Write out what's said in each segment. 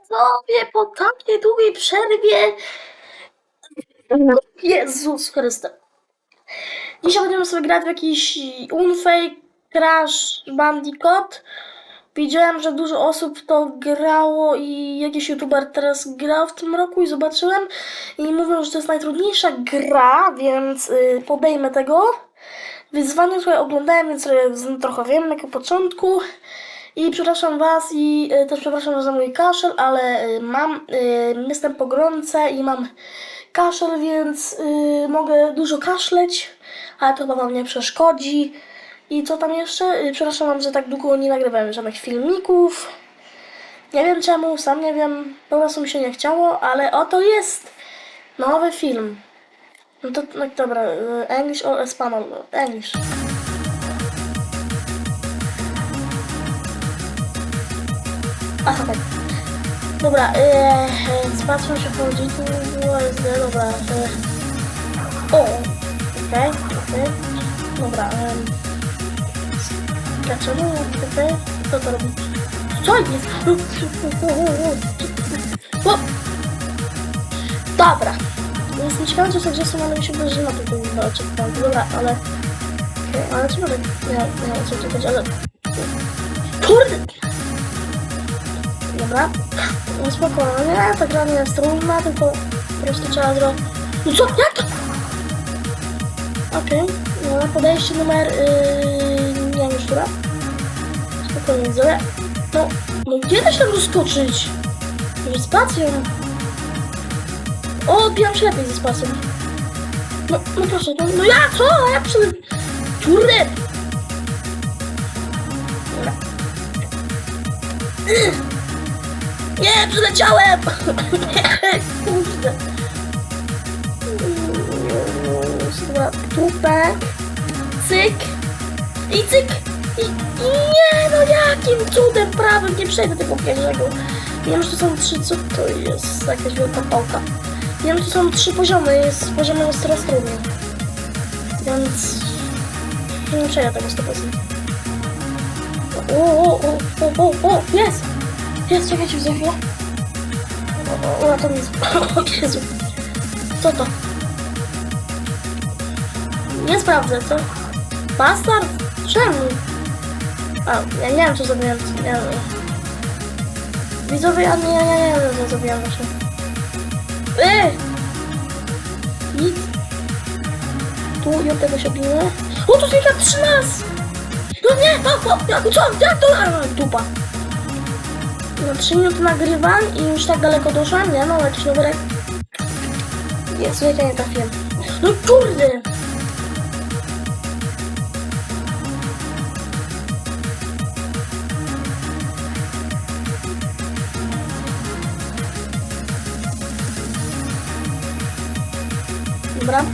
widzowie, po takiej długiej przerwie. Jezus Chryste. Dzisiaj będziemy sobie grać w jakiś Unfake Crash Bandicoot. Widziałem, że dużo osób to grało i jakiś youtuber teraz grał w tym roku i zobaczyłem i mówią, że to jest najtrudniejsza gra, więc y, podejmę tego. Wyzwanie, które oglądałem, więc z- trochę wiem na początku. I przepraszam Was i y, też przepraszam Was za mój kaszel, ale y, mam, y, jestem po gorące i mam kaszel, więc mogę dużo kaszleć, ale to chyba Wam nie przeszkodzi. I co tam jeszcze? Przepraszam Wam, że tak długo nie nagrywałem żadnych filmików. Nie wiem czemu, sam nie wiem, po prostu mi się nie chciało, ale oto jest nowy film. No to no, dobra, English or Espanol? English. Aha, tak. Dobra, yy, zobaczmy się po dziku USD, dobra. Yy. O, okej, okej. Dobra, um, dlaczego tutaj? Co to robi? Co jest? O! Dobra. Jestem ciekawa, co gdzie są, ale mi się wydaje, że na to było oczekiwałem. Dobra, ale... Okej, ale co będę... Nie, nie wiem, co tu chodzi, ale... Kurde! Dobra. No spokojnie, ta gra nie jest trudna, tylko po prostu trzeba zrobić... No co? Jak? Okej, no podejście numer... Yy, nie wiem już która. Spokojnie, zrobię. No, no gdzie da się rozskoczyć? Może spacją? O, odbijam się lepiej ze spacją. No, no proszę, no, no ja co? Ja przy... Kurde! Dobra. Nie, przyleciałem! Kurde. Dobra, tupek, cyk i cyk. I, i nie, no jakim cudem prawym nie przejdę tego pierwszego. Wiem, że to są trzy, co to jest? Jakaś wielka pałka. Wiem, że to są trzy poziomy, jest poziomem jest coraz trudniej. Więc nie przejdę tego 100%. O, o, o, o, o, o, jest! Jest, czekajcie, za chwilę. O, to jest... O. Co to? Nie sprawdzę, co? Bastard? Czemu? A, ja nie wiem, co zrobiłem. Ja, widzowie, ja nie, ja nie, wiem, co zrobiłem właśnie. Ej! Nic. Tu i od tego się bijemy. O, tu znika 13! No nie, no, no, jak, co, jak to? A, dupa. No 3 minuty nagrywam i już tak daleko doszłam, nie? No, jakiś numerek. Jest, ja nie trafiłem. No kurde! Dobra.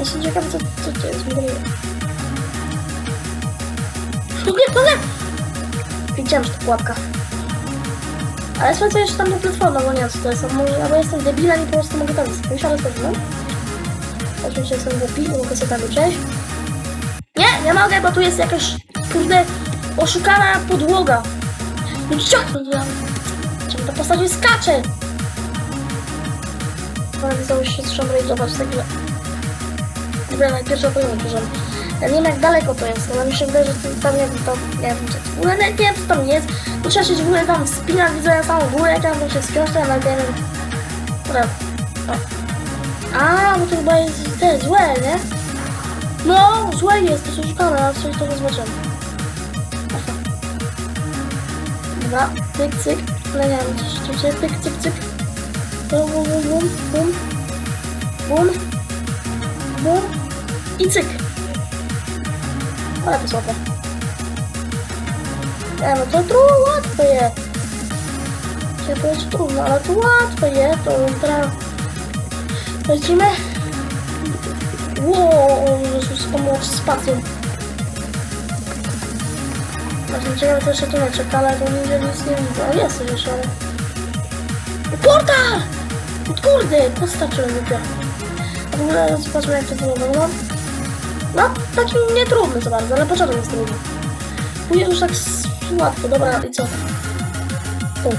Jestem ciekawa, co, co to jest w ogóle. Nie, no nie! Wiedziałem, że to pułapka. Ale sprawdzę jeszcze tam do platforma, bo nie wiem co to jest. Może, albo jestem debilem i po prostu mogę tam spojrzeć, ale no. Oczywiście jestem nie mogę sobie tam przejść. Nie, nie mogę, bo tu jest jakaś, kurde, oszukana podłoga. No? Czemu ta postać skacze? Ale już się trzeba zobacz tak, że... Dobra, na pierwszy poziom bierzemy. Ja nie wiem jak daleko to jest, ale mi się wydaje, że to tam nie to, nie wiem, czy w ogóle nie, nie wiem co tam jest. To trzeba się w ogóle tam wspinać, widzę na samą górę, tam się ja nawet nie wiem. Dobra. A, bo to chyba jest te złe, nie? No, złe jest, to jest oszukane, ale coś to zobaczymy. Dobra, cyk, cyk. Ale nie wiem, coś się, cyk, cyk, cyk. Bum, bum, bum, bum, bum. Bum. Bum. I cyk. Ale to jest łatwe. Nie no, to trudno, łatwe jest. Chciałem powiedzieć trudno, ale to łatwe jest. To teraz... Lecimy. Wow, Jezus, pomóc z spacją. Właśnie to tu nie czeka, ale to nigdzie nic nie widzę. O, jest jeszcze, ale... Portal! Kurde, postaczyłem głupio. A w ogóle zobaczmy jak to wygląda. No, taki nietrudny za bardzo, ale początek jest trudny. Później już tak łatwo, dobra, i co? Tu.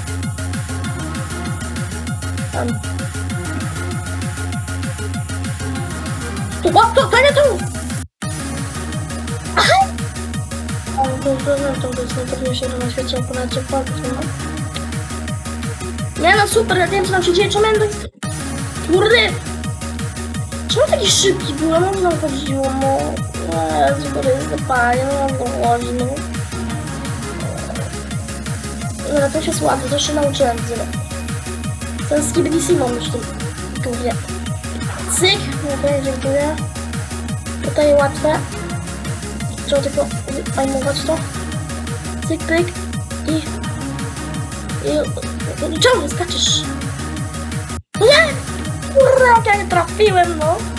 Tam. O, to, to nie tu! Aha! O, to, to, to, to jest najtrudniejsze na świecie, ponad jackpot, no. Nie no, super, ja wiem co tam się dzieje, czemu ja tak... Kurde! Czemu taki szybki byłem? Znowu chodziło, no. Jezu, to jest zapalenie, no, no, no. Dobra, to się łatwe, to się nauczyłem tyle. To jest skibidissimo już tu. Głównie. Cyk, okej, dziękuję. Tutaj łatwe. Trzeba tylko zajmować to. Cyk, pyk. I... I... Czemu skaczesz? No Nie! Kurwa, jak ja nie trafiłem, no.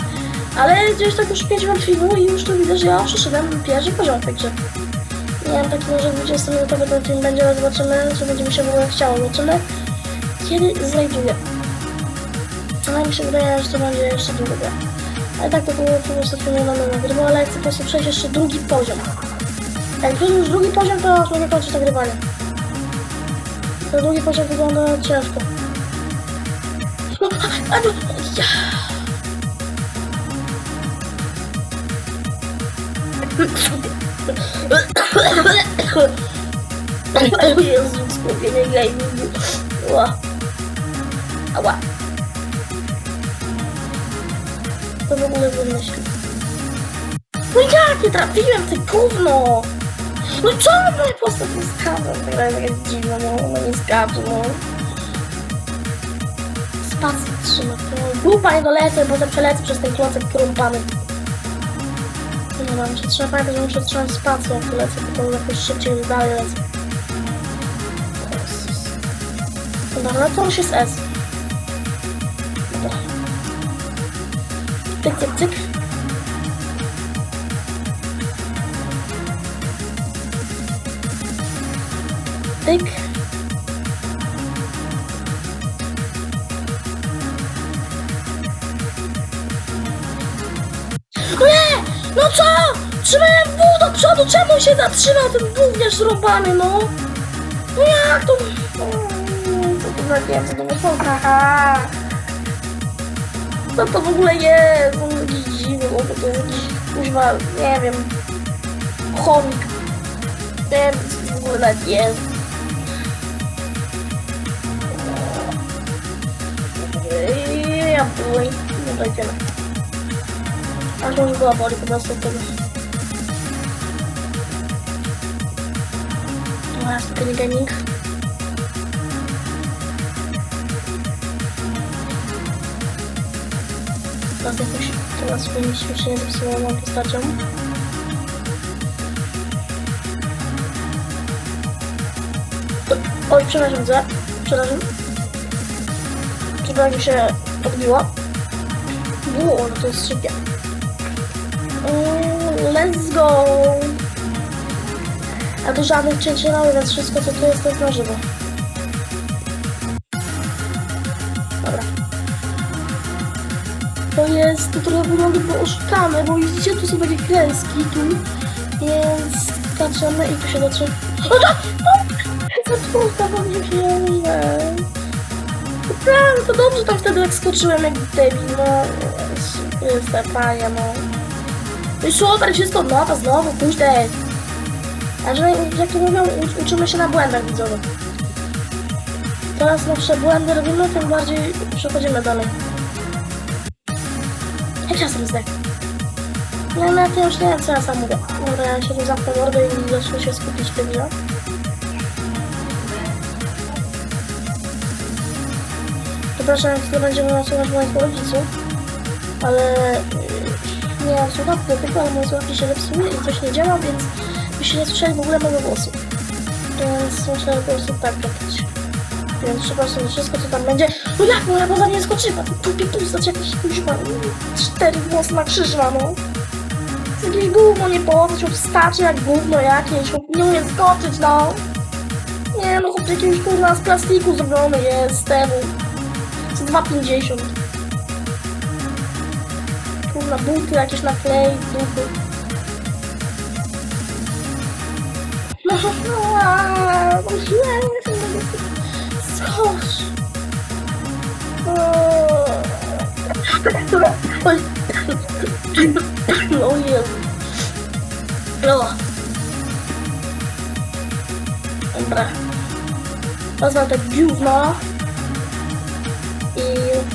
Ale gdzieś tak już 5 minut filmu i już tu widzę, że ja przeszedłem pierwszy poziom w tej grze. Wiem, taki może 20 minutowy ten film będzie, ale zobaczymy, co będzie mi się w ogóle chciało. Zobaczymy, kiedy znajduję. Ale mi się wydaje, że to będzie jeszcze długo. Ale tak to było po prostu filmu mamy nagrywał, ale chcę po prostu przejść jeszcze drugi poziom. Jak przejdę już drugi poziom, to już mogę kończyć nagrywanie. To drugi poziom wygląda ciężko. No, ja. Jezu, skupienie. Ała. To w ogóle wymyślił. No jak nie trafiłem te gówno? No co moja postać nie? Ta gra jest jakaś no, no nie skacze, no. Spację trzyma, to grupa nie dolecę, bo przelecę przez ten klocek krąpany. No mam się trzeba pamiętać, że muszę trzymać spację, jak lecę, to jakoś szybciej dalej lecę. Dobra, no to już jest S. Dobra. Cyk, cyk, cyk. No nie! No co? Trzymałem wół do przodu, czemu się zatrzymał ten gówniarz zrąbany, no? No jak to? Mm, Co to nie są? Haha. Co to w ogóle jest? No jakiś dziwny, bo to jest jakiś, kuźwa, nie wiem, chomik. Nie wiem, co to w ogóle nawet jest. Ja bój. Nie dojdziemy. Aż już była boli po prostu wtedy. Teraz nie gaming. Teraz jakoś teraz powinniśmy się nie moją postacią. Oj, przepraszam, za. Przepraszam. Chyba mi się odbiło. Było, no to jest szybkie. Mm, Let's go! A to żadnych cięć nie mamy, więc wszystko co tu jest, to jest na żywo. Dobra. To jest, to trochę wygląda było oszukane, bo widzicie, tu są takie kreski, tu. Więc skaczemy i tu się zaczyna... Zaczęło bo mi się. Tak, to dobrze tam wtedy jak skoczyłem jak debil, no. Jest ta pania, no. Super, wszystko od nowa, znowu, pójdę. A że, jak to mówią, uczymy się na błędach widzowych. Coraz nowsze błędy robimy, tym bardziej przechodzimy dalej. Jak czasem zdech. No, no, ja już nie wiem, co ja sam mówię. Dobra, ja się tu zamknę mordę i zacznę się skupić w tym, no. Przepraszam, jak to będziemy nasuwać moich rodziców, ale nie słuchawki do tego, ale moje słuchawki się zepsuły i coś nie działa, więc byście nie słyszeli w ogóle mojego głosu. Więc muszę po prostu tak robić. Więc przepraszam za wszystko, co tam będzie. No jak moja poza nie skoczyła? To tupie postać jakiś kuźwa. Cztery włosy na krzyż ma, no. Jakieś gówno nie położyć, wstacie jak gówno jakieś, nie umie skoczyć, no. Nie no, chłop jakimś kurwa z plastiku zrobiony jest temu. Z 2,50. Źle, nie chcę tego Skocz. No, Oj. O Jezu. No. Dobra. Wezmę te gówno. I...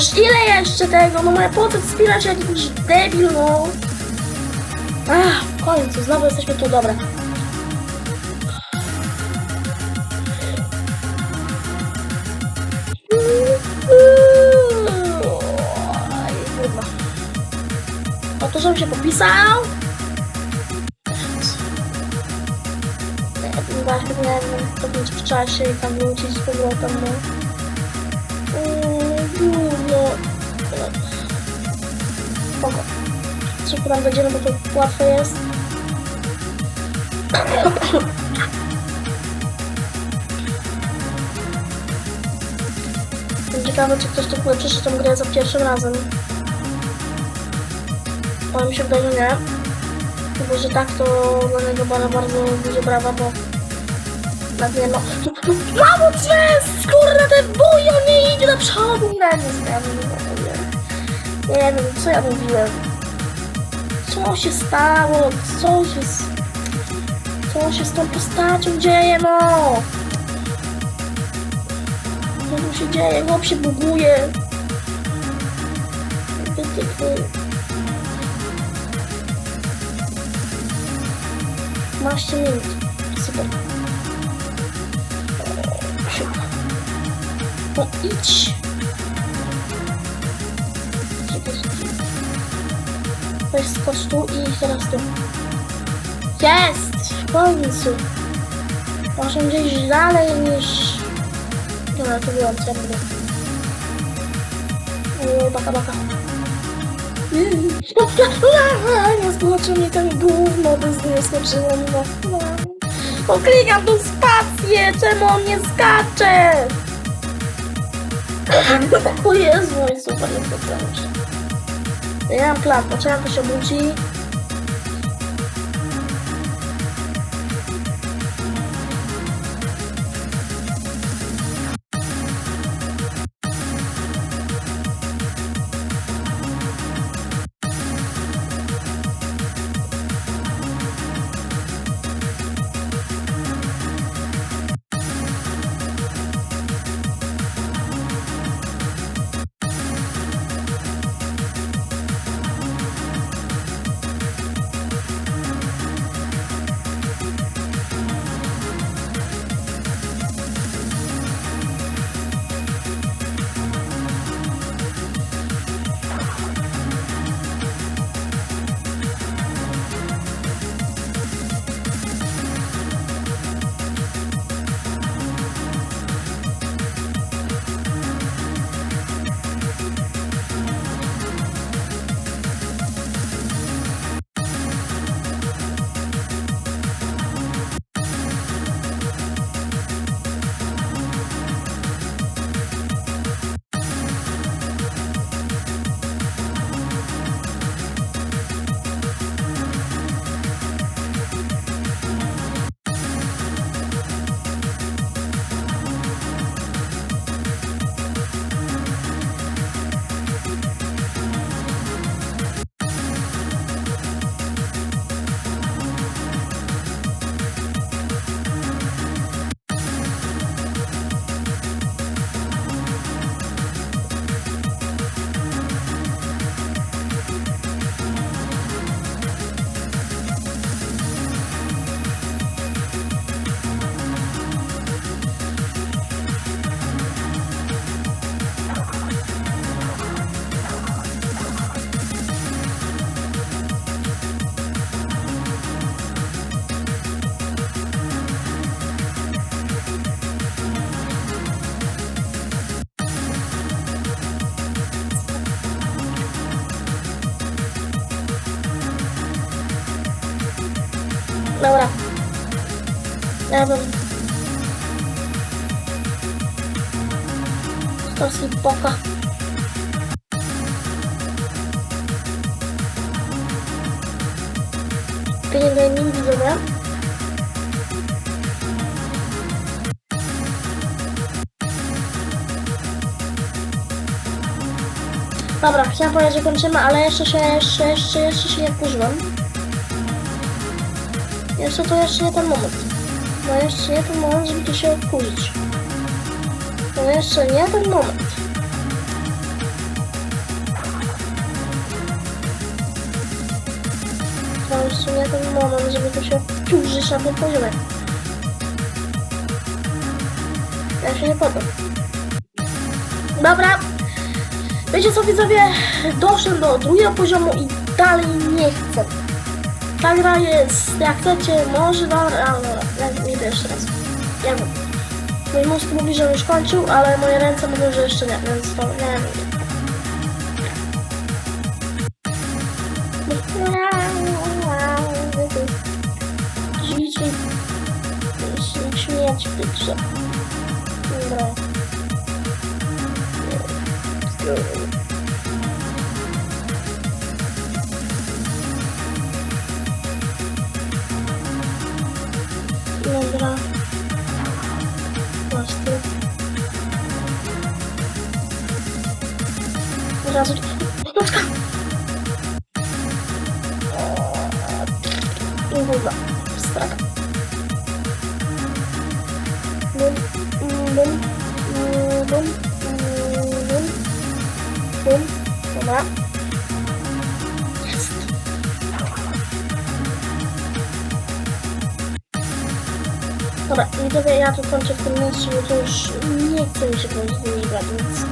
Już ile jeszcze tego? No moja postać wspina się jak jakiś debil, no. Ach, w końcu, znowu jesteśmy tu, dobra. O to, żebym się popisał? Nie wiem, to być w czasie i tam wrócić z powrotem, no. Uuu, no. Spoko. Szybko tam będziemy, bo to łatwe jest. Ciekawe, czy ktoś tu przeszedł tą grę za pierwszym razem. Bo mi się wydaje, że nie. Bo że tak, to dla niego bardzo, bardzo duże brawa, bo... Tak nie no... Mało jest! Kurde, ten bój, on nie idzie do przodu! Nie, nie znam, nie, nie. Nie wiem, co ja mówiłem. Co się stało? Co się... Co się z tą postacią dzieje, no? Co tu się dzieje? Chłop się buguje. Ty, ty, ty. 12 minut. Super. No idź. Weź skocz tu i teraz tu. Jest! W końcu. Może gdzieś dalej niż... Dobra, to byłam czerwony. O, baka, baka. Nie skoczył mnie ten gówno, bez nie skoczyło mi no. no. O, klikam tu spację, czemu on nie skacze? O Jezu, super, jest to dobrze. Ja mam plan, poczekam, to się obudzi. Ja bym... Stosy poka. Pieniądze nie widzę, Dobra, chciałam powiedzieć, że kończymy, ale jeszcze się, jeszcze, jeszcze, jeszcze się nie wkurzyłam. Jeszcze to jeszcze nie ten moment. No jeszcze nie ten moment, żeby tu się wkurzyć. No jeszcze nie ten moment. To jeszcze nie ten moment, żeby tu się wkurzyć na tym poziomie. Ja się nie podam. Dobra. Wiecie co widzowie? Doszedłem do drugiego poziomu i dalej nie chcę. Ta gra jest, jak chcecie, dobra, ale nie jeszcze raz. Ja wiem. Mój mózg mówi, że już kończył, ale moje ręce mówią, że jeszcze nie, więc to nie wiem. Się śmiać w. Razu... Ludzka! I woda. Straka. Bum, bum, bum, bum, bum. Dobra. Jest. Dobra, widzowie, ja tu kończę w tym miejscu, to już nie chce mi się powiedzieć więc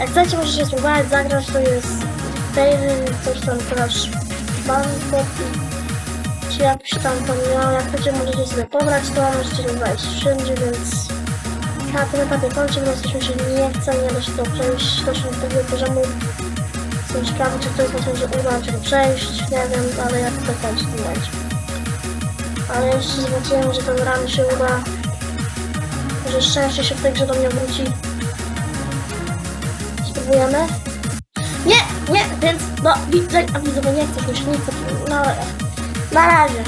jak chcecie, możecie spróbować zagrać, to jest Daily, coś tam Crash Bandicoot i czy jakiś tam tam miał, jak chcecie, możecie sobie pobrać, to możecie to znaleźć wszędzie, więc na tym etapie kończę, bo jesteśmy się nie chce, nie da się to przejść, to do tego poziomu jestem ciekawy, czy ktoś z was może uda się to przejść, nie wiem, ale jak to kończy w tym. Ale jeszcze zobaczyłem, że ten ran się uda. Że szczęście się w tej grze do mnie wróci. Spróbujemy. Nie, nie, więc no widzę, a widzowie nie chcesz już, chcę. No, na razie.